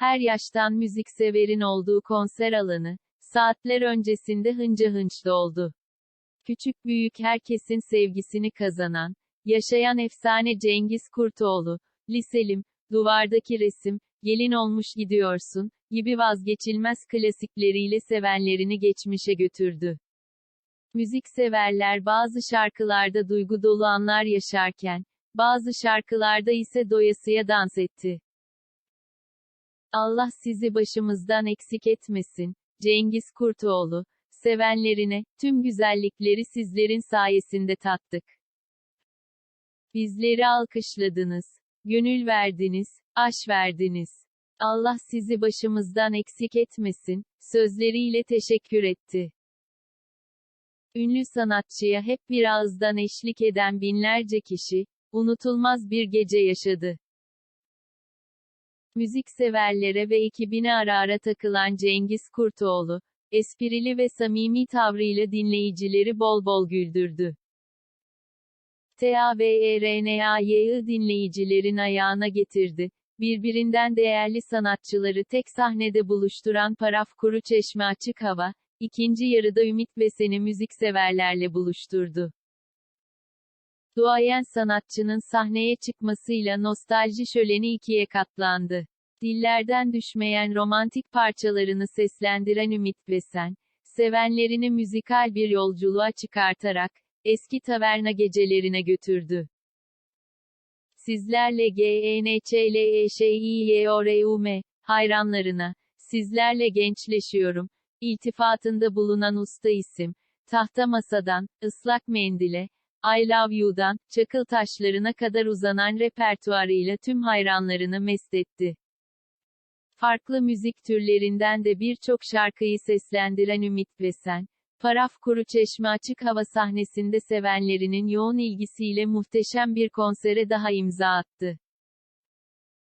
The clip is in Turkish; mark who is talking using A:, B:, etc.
A: her yaştan müzikseverin olduğu konser alanı, saatler öncesinde hınca hınç doldu. Küçük büyük herkesin sevgisini kazanan, yaşayan efsane Cengiz Kurtoğlu, Liselim, Duvardaki Resim, Gelin Olmuş Gidiyorsun, gibi vazgeçilmez klasikleriyle sevenlerini geçmişe götürdü. Müzikseverler bazı şarkılarda duygu dolu anlar yaşarken, bazı şarkılarda ise doyasıya dans etti. Allah sizi başımızdan eksik etmesin, Cengiz Kurtoğlu, sevenlerine, tüm güzellikleri sizlerin sayesinde tattık. Bizleri alkışladınız, gönül verdiniz, aş verdiniz. Allah sizi başımızdan eksik etmesin, sözleriyle teşekkür etti. Ünlü sanatçıya hep bir ağızdan eşlik eden binlerce kişi, unutulmaz bir gece yaşadı. Müzikseverlere ve ekibine ara ara takılan Cengiz Kurtoğlu, esprili ve samimi tavrıyla dinleyicileri bol bol güldürdü. TAVERNAY'ı dinleyicilerin ayağına getirdi. Birbirinden değerli sanatçıları tek sahnede buluşturan Paraf Kuru Çeşme Açık Hava, ikinci yarıda Ümit Besen'i müzikseverlerle buluşturdu. Duayen sanatçının sahneye çıkmasıyla nostalji şöleni ikiye katlandı. Dillerden düşmeyen romantik parçalarını seslendiren Ümit Besen, sevenlerini müzikal bir yolculuğa çıkartarak, eski taverna gecelerine götürdü. Sizlerle GNÇLEŞİYORUM, hayranlarına, sizlerle gençleşiyorum, iltifatında bulunan usta isim, tahta masadan, ıslak mendile, I Love You'dan, çakıl taşlarına kadar uzanan repertuarıyla tüm hayranlarını mest etti. Farklı müzik türlerinden de birçok şarkıyı seslendiren Ümit Besen, Paraf Kuru Çeşme açık hava sahnesinde sevenlerinin yoğun ilgisiyle muhteşem bir konsere daha imza attı.